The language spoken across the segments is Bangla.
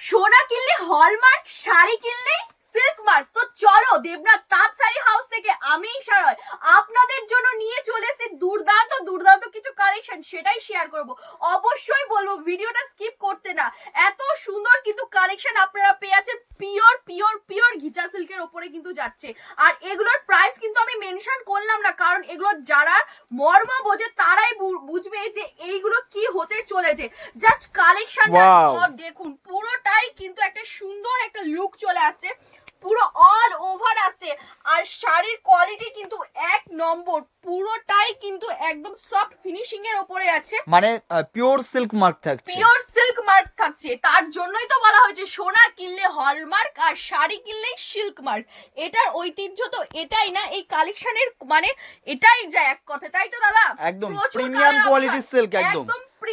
সোনা কিনলে হলমার্ক, শাড়ি কিনলে সিল্ক মার্ক তো চলো, দেবনাথ তাঁত শাড়ি হাউস থেকে আমি সারয়। আপনাদের জন্য নিয়ে চলে এসে দুর্দান্ত দুর্দান্ত কিছু কালেকশন সেটাই শেয়ার করব। অবশ্যই বলব, ভিডিওটা স্কিপ করতে না। এত সুন্দর কিন্তু কালেকশন আপনারা পেয়ে আছেন পিওর পিওর পিওর ঘিচা সিল্কের ওপরে কিন্তু যাচ্ছে। আর এগুলোর প্রাইস কিন্তু আমি মেনশন করলাম না কারণ এগুলো যারা মর্ম বোঝে তারাই বুঝবে যে এইগুলো কি হতে চলেছে। জাস্ট কালেকশনটা দেখুন পুরোটাই কিন্তু একটা সুন্দর একটা লুক চলে আসছে। পুরো অল ওভার আসছে। আর শাড়ির কোয়ালিটি কিন্তু এক নম্বর পুরোটাই কিন্তু একদম সফট ফিনিশিং এর ওপরে আছে। মানে পিওর সিল্ক মার্ক থাকছে। পিওর সিল্ক মার্ক থাকছে। তার জন্যই তো বলা হয়েছে সোনা কিনলে হলমার্ক আর শাড়ি কিনলে সিল্ক মার্ক। এটার ঐতিহ্য তো এটাই না এই কালেকশনের মানে এটাই যায় এক কথা তাই তো দাদা? একদম প্রিমিয়াম কোয়ালিটির। সিল্ক একদম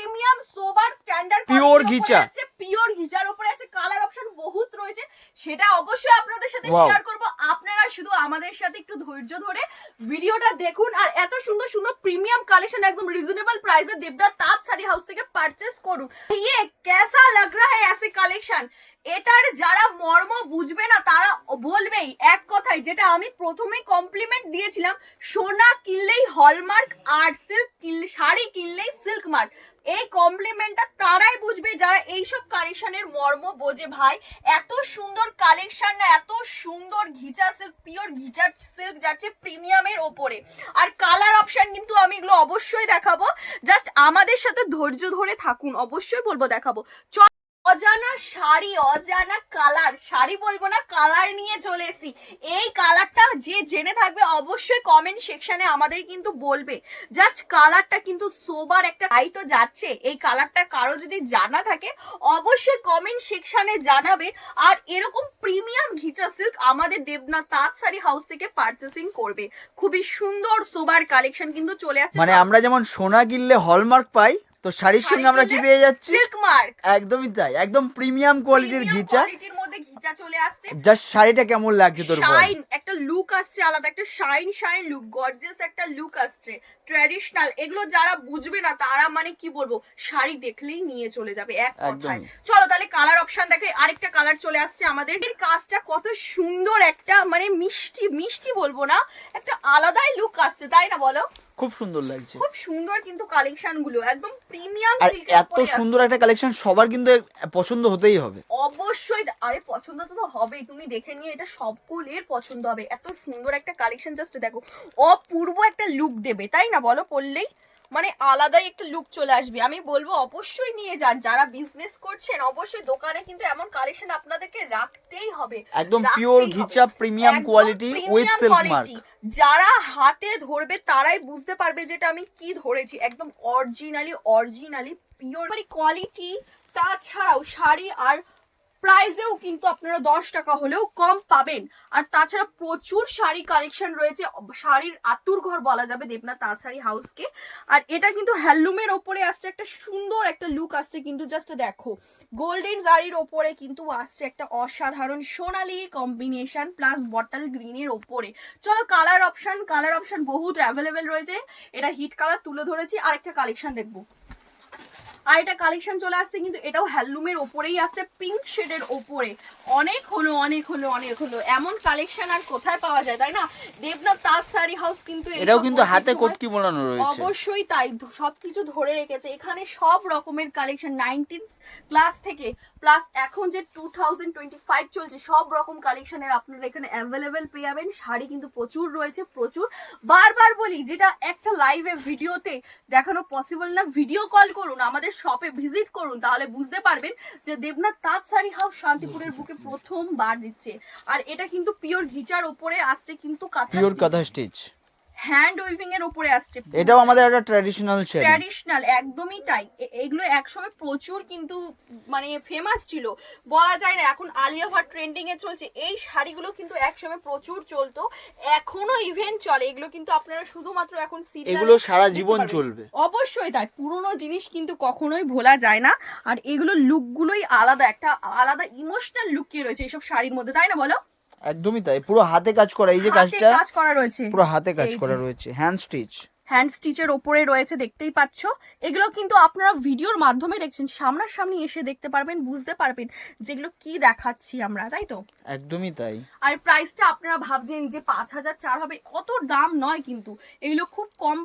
প্রিমিয়াম সোবার স্ট্যান্ডার্ড পিওর ঘিচা আছে পিওর ঘিচার উপরে আছে কালার অপশন বহুত রয়েছে। সেটা অবশ্যই আপনাদের সাথে শেয়ার করব। আপনারা শুধু আমাদের সাথে একটু ধৈর্য ধরে ভিডিওটা দেখুন আর এত সুন্দর সুন্দর প্রিমিয়াম কালেকশন একদম রিজনেবল প্রাইসে দেবরা তাঁত শাড়ি হাউস থেকে পারচেজ করুন। ইয়ে কেসা লাগ রা হ্যায় ऐसे কালেকশন এটার যারা মর্ম বুঝবে না, তারা বলবেই এক কথাই যেটা আমি প্রথমে কমপ্লিমেন্ট দিয়েছিলাম, সোনা কিনলেই হলমার্ক আর সিল্ক শাড়ি কিনলেই সিল্ক মার্ক এই কমপ্লিমেন্টটা তারাই বুঝবে যারা এইসব কালেকশনের মর্ম বোঝে। ভাই, এত সুন্দর কালেকশন না, এত সুন্দর ঘিচা সিল্ক পিওর ঘিচা সিল্ক যাচ্ছে প্রিমিয়ামের ওপরে। আর কালার অপশন কিন্তু আমি এগুলো অবশ্যই দেখাবো। জাস্ট আমাদের সাথে ধৈর্য ধরে থাকুন, অবশ্যই বলব দেখাবো। অজানা শাড়ি, অজানা কালার শাড়ি বলব না কালার নিয়ে চলে এসি এই কালারটা যে জেনে থাকবে অবশ্যই কমেন্ট সেকশনে আমাদের কিন্তু বলবে। জাস্ট কালারটা কিন্তু সোবার একটা আই তো যাচ্ছে। এই কালারটা কারও যদি জানা থাকে, অবশ্যই কমেন্ট সেকশনে জানাবে আর এরকম প্রিমিয়াম ঘিচা সিল্ক আমাদের দেবনাথ তাঁত শাড়ি হাউস থেকে পারচেসিং করবে। খুবই সুন্দর সোবার কালেকশন কিন্তু চলে আসছে। মানে আমরা যেমন সোনা কিনলে হলমার্ক পাই তো শাড়ির সঙ্গে আমরা কি পেয়ে যাচ্ছি? একদমই তাই একদম প্রিমিয়াম কোয়ালিটির ঘিচা। ঘিচা চলে আসছে। জাস্ট শাড়িটা কেমন লাগছে তোর শাইন একটা লুক আসছে আলাদা একটা শাইন শাইন লুক গর্জিয়াস একটা লুক আসছে ট্র্যাডিশনাল। এগুলো যারা বুঝবে না তারা মানে কি বলব শাড়ি দেখলেই নিয়ে চলে যাবে এক কথায়। চলো তাহলে কালার অপশন দেখে আরেকটা কালার চলে আসছে আমাদের। এর কাজটা কত সুন্দর একটা মানে মিষ্টি মিষ্টি বলব না একটা আলাদাই লুক আসছে তাই না বলো? খুব সুন্দর লাগছে। খুব সুন্দর কিন্তু কালেকশনগুলো একদম প্রিমিয়াম আর এত সুন্দর একটা কালেকশন সবার কিন্তু পছন্দ হতেই হবে। অবশ্যই আরে পছন্দ তো তো হবেই। তুমি দেখে নিয়ে এটা সকলের পছন্দ হবে। এত সুন্দর একটা কালেকশন জাস্ট দেখো অপূর্ব একটা লুক দেবে তাই না বলো? পড়লেই মানে আলাদাই একটা লুক চলে আসবে। আমি বলব অবশ্যই নিয়ে যান। যারা বিজনেস করছেন অবশ্যই দোকানে কিন্তু এমন কালেকশন আপনাদেরকে রাখতেই হবে। একদম pure ghicha premium quality with silk mark যারা হাতে ধরবে তারাই বুঝতে পারবে যেটা আমি কি ধরেছি। একদম অরিজিনালি অরিজিনালি পিওর মানে কোয়ালিটি তাছাড়াও শাড়ি আর প্রাইসেও কিন্তু আপনারা দশ টাকা হলেও কম পাবেন। আর তাছাড়া প্রচুর শাড়ি কালেকশন রয়েছে। শাড়ির আতুর ঘর বলা যাবে দেবনাথ শাড়ি হাউসকে আর এটা কিন্তু হ্যান্ডলুমের ওপরে আসছে একটা সুন্দর একটা লুক আসছে কিন্তু জাস্ট দেখো। গোল্ডেন জারির ওপরে কিন্তু আসছে একটা অসাধারণ সোনালি কম্বিনেশন প্লাস বটল গ্রিনের ওপরে। চলো কালার অপশন কালার অপশন বহুত অ্যাভেলেবেল রয়েছে। এটা হিট কালার তুলে ধরেছি। আর একটা কালেকশন দেখব। আর এটা কালেকশন চলে আসছে কিন্তু এটাও হ্যান্ডলুমের ওপরেই আসছে পিঙ্ক শেডের ওপরে। অনেক হলো অনেক হলো অনেক হলো। এমন কালেকশন আর কোথায় পাওয়া যায় তাই না? দেবনাথ তাঁত শাড়ি হাউস কিন্তু এটাও কিন্তু হাতে কটকি বোনানো রয়েছে। অবশ্যই তাই সবকিছু ধরে রেখেছে। এখানে সব রকমের কালেকশন নাইনটিন ক্লাস থেকে প্লাস এখন যে টু থাউজেন্ড টোয়েন্টি ফাইভ চলছে সব রকম কালেকশনের আপনারা এখানে অ্যাভেলেবেল পেয়ে যাবেন। শাড়ি কিন্তু প্রচুর রয়েছে প্রচুর। বারবার বলি যেটা একটা লাইভে ভিডিওতে দেখানো পসিবল না ভিডিও কল করুন আমাদের শপে ভিজিট করুন তাহলে বুঝতে পারবেন যে দেবনাথ তাঁত শাড়ি হাউস শান্তিপুরের বুকে প্রথমবার দিচ্ছে। আর এটা কিন্তু পিওর ঘিচার ওপরে আসছে কিন্তু পিওর কাঁথা স্টিচ হ্যান্ড উইভিং এর ওপরে আসছে এটাও আমাদের একটা ট্র্যাডিশনাল শাড়ি ট্র্যাডিশনাল একদমই তাই। এগুলো একসময় প্রচুর কিন্তু মানে ফেমাস ছিল। বলা যায় না এখন আলিয়া ভাট ট্রেন্ডিং এ চলছে। এই শাড়িগুলো কিন্তু একসময় প্রচুর চলতো। এখনও ইভেন্ট চলে। এগুলো কিন্তু আপনারা শুধুমাত্র এখন এগুলো সারা জীবন চলবে। অবশ্যই তাই। পুরনো জিনিস কিন্তু কখনোই ভোলা যায় না। আর এগুলো লুকগুলোই আলাদা একটা আলাদা ইমোশনাল লুক কি রয়েছে এইসব শাড়ির মধ্যে। তাই না বলো? একদমই তাই পুরো হাতে কাজ করা এই যে কাজটা কাজ করা রয়েছে। পুরো হাতে কাজ করা রয়েছে হ্যান্ড স্টিচ হ্যান্ড স্টিচের ওপরে রয়েছে দেখতেই পাচ্ছ। এগুলো কিন্তু আপনারা ভিডিওর মাধ্যমে দেখছেন সামনাসামনি এসে দেখতে পারবেন বুঝতে পারবেন যেগুলো কি দেখাচ্ছি আমরা তাই তো? একদমই তাই। আর প্রাইসটা আপনারা ভাবছেন যে পাঁচ হাজার চার হবে অত দাম নয় কিন্তু। এগুলো খুব কম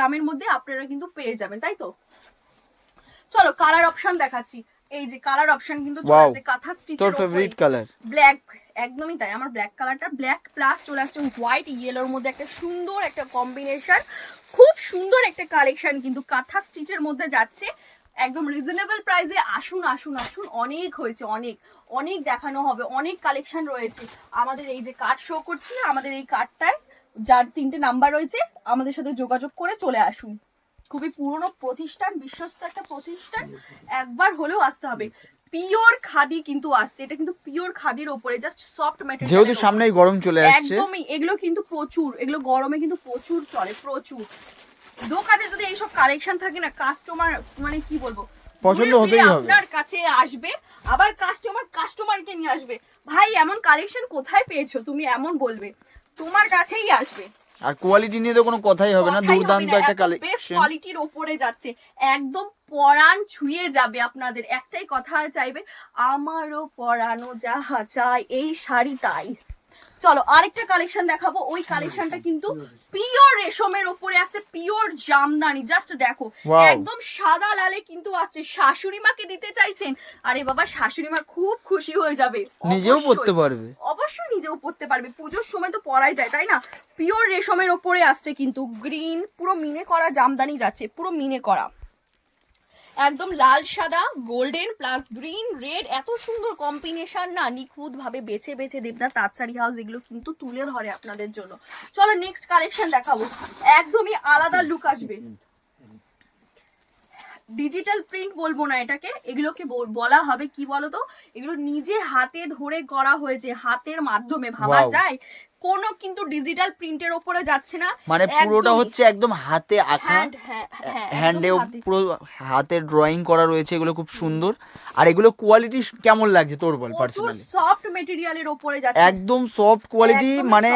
দামের মধ্যে আপনারা কিন্তু পেয়ে যাবেন তাই তো? চলো কালার অপশন দেখাচ্ছি। এই যে কালার অপশন কিন্তু চলে আসছে কাঁথা তোর ফেভারিট কালার ব্ল্যাক একদমই তাই। আমার ব্ল্যাক কালারটা ব্ল্যাক প্লাস চলে আসছে হোয়াইট ইয়েলোর মধ্যে একটা সুন্দর একটা কম্বিনেশন খুব সুন্দর একটা কালেকশন কিন্তু কাঁথা স্টিচের মধ্যে যাচ্ছে। একদম রিজনেবল প্রাইসে আসুন আসুন আসুন। অনেক হয়েছে অনেক। অনেক দেখানো হবে অনেক কালেকশন রয়েছে। আমাদের এই যে কার্ড শো করছি আমাদের এই কার্ডটায় যার তিনটে নাম্বার রয়েছে আমাদের সাথে যোগাযোগ করে চলে আসুন। খুবই পুরনো প্রতিষ্ঠান বিশ্বস্ত একটা প্রতিষ্ঠান একবার হলেও আসতে হবে। পিওর খাদি কিন্তু আসছে এটা কিন্তু পিওর খাদির ওপরে জাস্ট সফট ম্যাটেরিয়াল যেহেতু সামনেই গরম চলে আসছে। একদমই এগুলো কিন্তু প্রচুর এগুলো গরমে কিন্তু প্রচুর চলে প্রচুর। দোকানে যদি এইসব কালেকশন থাকে না কাস্টমার মানে কি বলব পছন্দ হতেই হবে। আপনার কাছে আসবে আবার কাস্টমার কাস্টমারকে নিয়ে আসবে। ভাই এমন কালেকশন কোথায় পেয়েছ? তুমি এমন বলবে। তোমার কাছেই আসবে। আর কোয়ালিটি নিয়ে তো কোনো কথাই হবে না দুর্দান্ত একটা বেস্ট কালেকশন কোয়ালিটির উপরে যাচ্ছে। একদম পরাণ ছুঁয়ে যাবে আপনাদের একটাই কথা চাইবে আমারও পরানো যাহা চাই এই শাড়ি তাই। চলো আরেকটা কালেকশন দেখাবো। ওই কালেকশনটা কিন্তু পিওর রেশমের ওপরে আছে পিওর জামদানি জাস্ট দেখো। একদম সাদা লালে কিন্তু আসছে। শাশুড়ি মাকে দিতে চাইছেন। আরে বাবা শাশুড়ি মা খুব খুশি হয়ে যাবে। নিজেও। পড়তে পারবে। অবশ্যই নিজেও পড়তে পারবে। পুজোর সময় তো পরাই যায় তাই না? পিওর রেশমের ওপরে আসছে কিন্তু গ্রিন পুরো মিনে করা জামদানি যাচ্ছে পুরো মিনে করা। একদম লাল সাদা গোল্ডেন প্লাস গ্রিন রেড এত সুন্দর কম্বিনেশন না নিখুঁত ভাবে বেছে বেছে দেবনা তাঁতশাড়ি হাউস এগুলো কিন্তু তুলে ধরে আপনাদের জন্য। চলো নেক্সট কালেকশন দেখাবো। একদমই আলাদা লুক আসবে। ডিজিটাল প্রিন্ট বলব না এটাকে এগুলোকে বল- বলা হবে কি বলতো? এগুলো নিজে হাতে ধরে করা হয়েছে হাতের মাধ্যমে। ভাবা যায় কোনো কিন্তু ডিজিটাল প্রিন্টের ওপরে যাচ্ছে না। মানে পুরোটা হচ্ছে একদম হাতে আঁকা। হ্যাঁ হ্যাঁ হ্যান্ডে পুরো হাতে ড্রয়িং করা রয়েছে এগুলো খুব সুন্দর। আর এগুলো কোয়ালিটি কেমন লাগছে তোর বল পার্সোনালি সফট মেটেরিয়ালের ওপরে যাচ্ছে। একদম সফট কোয়ালিটি মানে।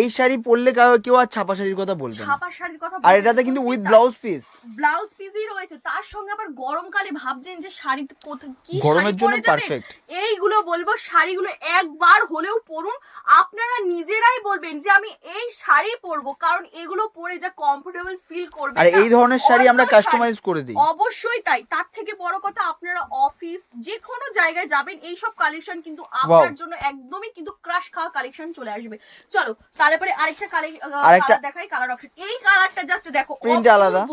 এই শাড়ি পরলে কেউ আর ছাপা শাড়ির কথা বলবে না। ছাপা শাড়ির কথা আর এটাতে কিন্তু উইথ ব্লাউজ পিস ব্লাউজ পিসই রয়েছে তার সঙ্গে আবার গরমকালে ভাবছেন যে শাড়ি কি গরমের জন্য পরে যাবেন? perfect। এইগুলো বলব শাড়িগুলো একবার হলেও পরুন। আপনারা নিজেরাই বলবেন যে আমি এই শাড়ি পরবো কারণ এগুলো পরে যা কমফোর্টেবল ফিল করবে আর এই ধরনের শাড়ি আমরা কাস্টমাইজ করে দিই। অবশ্যই তাই। তার থেকে বড় কথা আপনারা অফিস যে কোনো জায়গায় যাবেন এই সব কালেকশন কিন্তু আপনার জন্য একদমই কিন্তু ক্রাশ খাওয়া কালেকশন চলে আসবে। চলো তাহলে পরে আরেকটা আরেকটা- কালার দেখাই কালার অপশন এই কালারটা জাস্ট দেখো Print আলাদা।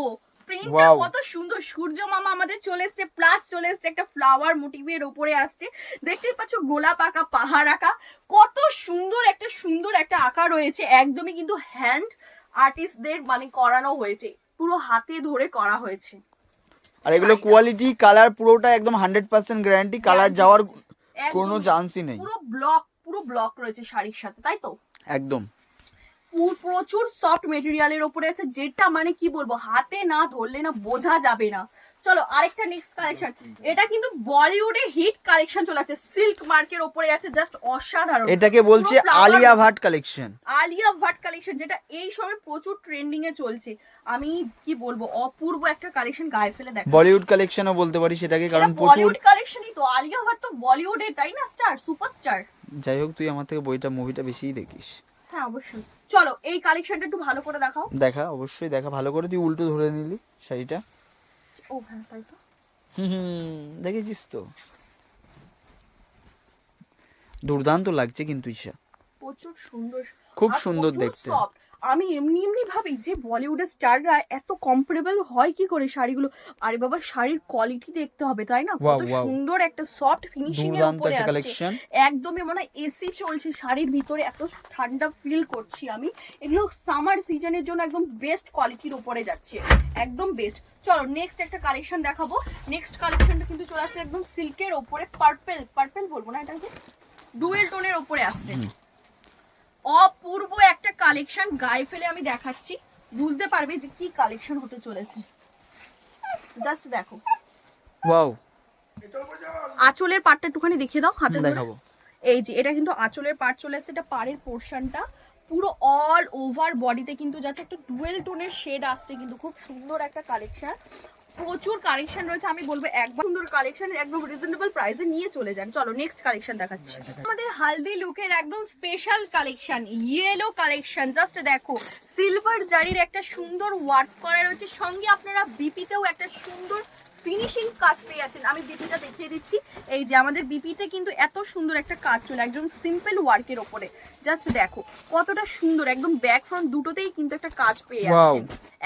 প্রিন্টটা কত সুন্দর। সূর্য মামা আমাদের চলে এসেছে প্লাস চলে এসেছে একটা ফ্লাওয়ার মোটিভের উপরে আসছে। দেখতেই পাচ্ছ গোলাপ আঁকা পাহাড় আঁকা। কত সুন্দর একটা সুন্দর একটা আঁকা রয়েছে। একদমই কিন্তু হ্যান্ড আর্টিস্টদের মানে করানো হয়েছে। পুরো হাতে ধরে করা হয়েছে। আর এগুলো কোয়ালিটি কালার পুরোটা একদম হান্ড্রেড পার্সেন্ট গ্যারান্টি কালার যাওয়ার কোনো। চান্সই নেই। পুরো ব্লক পুরো ব্লক রয়েছে শাড়ির সাথে তাই তো? একদম। প্রচুর সফট মেটেরিয়ালের ওপরে আছে যেটা মানে কি বলব হাতে না ধরলে না বোঝা যাবে না। চলো আরেকটা নেক্সট কালেকশন এটা কিন্তু বলিউডে হিট কালেকশন চলে আছে। সিল্ক মার্কের ওপরে আছে জাস্ট অসাধারণ। এটাকে বলছে আলিয়া ভাট কালেকশন আলিয়া ভাট কালেকশন যেটা এই সময় প্রচুর ট্রেন্ডিং এ চলছে। আমি কি বলব অপূর্ব একটা কালেকশন গায়ে ফেলে দেখ বলিউড কালেকশনও বলতে পারি সেটাকে কারণ প্রচুর বলিউড কালেকশনই তো আলিয়া ভাট তো বলিউডে তাই না স্টার সুপারস্টার যাই হোক তুই আমার থেকে বইটা মুভিটা বেশিই দেখিস। হ্যাঁ অবশ্যই। চলো এই কালেকশনটা একটু ভালো করে দেখাও। দেখা অবশ্যই দেখা। ভালো করে তুই উল্টো ধরে নিলি শাড়িটা। ও হ্যাঁ তাই তো। হুম হুম, দেখেছিস তো? দুর্দান্ত লাগছে কিন্তু ঈশা। প্রচুর সুন্দর। খুব সুন্দর দেখতে। soft। আমি এমনি এমনি ভাবি যে বলিউডের স্টাররা এত কমফোর্টেবল হয় কি করে শাড়িগুলো? আরে বাবা শাড়ির কোয়ালিটি দেখতে হবে তাই না? কত সুন্দর একটা সফট ফিনিশিং এর উপরে আসছে কালেকশন একদমই মনে এসি চলছে শাড়ির ভিতরে এত ঠান্ডা ফিল করছি আমি। এগুলো সামার সিজনের জন্য একদম বেস্ট কোয়ালিটির উপরে যাচ্ছে। একদম বেস্ট চলো নেক্সট একটা কালেকশন দেখাবো। নেক্সট কালেকশনটা কিন্তু চলে আসছে একদম সিল্কের ওপরে পার্পেল পার্পেল বলব না এটাকে? ডুয়েল টোনের ওপরে আসছে। অপূর্ব একটা কালেকশন গায়ে ফেলে আমি দেখাচ্ছি। বুঝতে পারবে যে কি কালেকশন হতে চলেছে। জাস্ট দেখো। ওয়াও আঁচলের পাটটা একটুখানি দেখিয়ে দাও হাতে। দেখাবো। এই যে এটা কিন্তু আঁচলের পাট চলে আসছে এটা পাড়ের পোর্শনটা পুরো অল ওভার বডিতে কিন্তু যাচ্ছে একটা ডুয়েল টোনের শেড আসছে কিন্তু খুব সুন্দর একটা কালেকশন প্রচুর কালেকশন রয়েছে আমি বলব একবার। সুন্দর কালেকশন একদম রিজনেবল প্রাইসে নিয়ে চলে যান। চলো নেক্সট কালেকশন দেখাচ্ছি। আমাদের হালদি লুকের একদম special collection yellow collection just দেখো সিলভার জারির একটা সুন্দর ওয়ার্ক করা রয়েছে। সঙ্গে আপনারা বিপিতেও একটা সুন্দর ফিনিশিং কাজ পেয়ে আছেন আমি বিপিটা দেখিয়ে দিচ্ছি। এই যে আমাদের বিপিতে কিন্তু এত সুন্দর একটা কাজ চলে একদম সিম্পল ওয়ার্কের ওপরে। জাস্ট দেখো কতটা সুন্দর একদম ব্যাক ফ্রন্ট দুটোতেই কিন্তু একটা কাজ পেয়ে. আছেন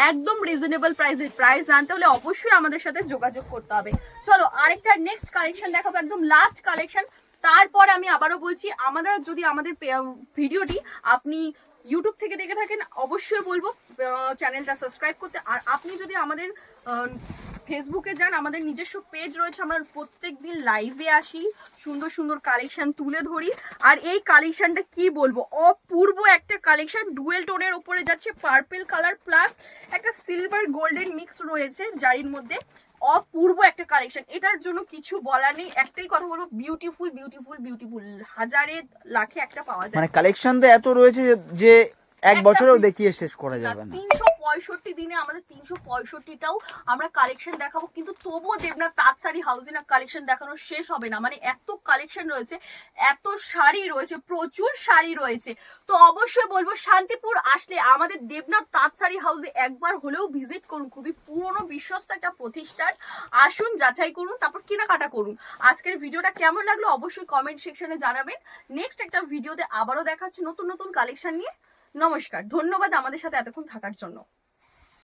একদম রিজনেবল প্রাইসে প্রাইস জানতে হলে অবশ্যই আমাদের সাথে যোগাযোগ করতে হবে। চলো আরেকটা নেক্সট কালেকশন দেখাবো একদম লাস্ট কালেকশন তারপর আমি আবারও বলছি আমাদের যদি আমাদের ভিডিওটি আপনি ইউটিউব থেকে দেখে থাকেন অবশ্যই বলব চ্যানেলটা সাবস্ক্রাইব করতে। আর আপনি যদি আমাদের ফেসবুকে যান আমাদের নিজস্ব পেজ রয়েছে আমরা প্রত্যেক দিন লাইভে আসি সুন্দর সুন্দর কালেকশন তুলে ধরি। আর এই কালেকশনটা কি বলব? অপূর্ব একটা কালেকশন ডুয়েল টোনের উপরে যাচ্ছে পার্পেল কালার প্লাস একটা সিলভার গোল্ডেন মিক্স রয়েছে জারির মধ্যে। অপূর্ব একটা কালেকশন এটার জন্য কিছু বলার নেই একটাই কথা বলব বিউটিফুল বিউটিফুল বিউটিফুল হাজারে লাখে একটা পাওয়া যায়। মানে কালেকশন তো এত রয়েছে যে- এক বছরেও দেখিয়ে শেষ করা যাবে না। তিনশো পঁয়ষট্টি দিনে আমাদের তিনশো পঁয়ষট্টিটাও আমরা কালেকশন দেখাবো। কিন্তু তবুও দেবনাথ তাঁত শাড়ি না কালেকশন দেখানো শেষ হবে না। মানে এত কালেকশন রয়েছে, এত শাড়ি রয়েছে, প্রচুর শাড়ি রয়েছে। তো অবশ্যই বলব, শান্তিপুর আসলে আমাদের দেবনাথ তাঁত শাড়ি হাউসে একবার হলেও ভিজিট করুন। খুবই পুরনো বিশ্বস্ত একটা প্রতিষ্ঠান। আসুন, যাচাই করুন, তারপর কেনাকাটা করুন। আজকের ভিডিওটা কেমন লাগল অবশ্যই কমেন্ট সেকশনে জানাবেন। নেক্সট একটা ভিডিওতে আবারও দেখাচ্ছি নতুন নতুন কালেকশন নিয়ে। নমস্কার, ধন্যবাদ আমাদের সাথে এতক্ষণ থাকার জন্য।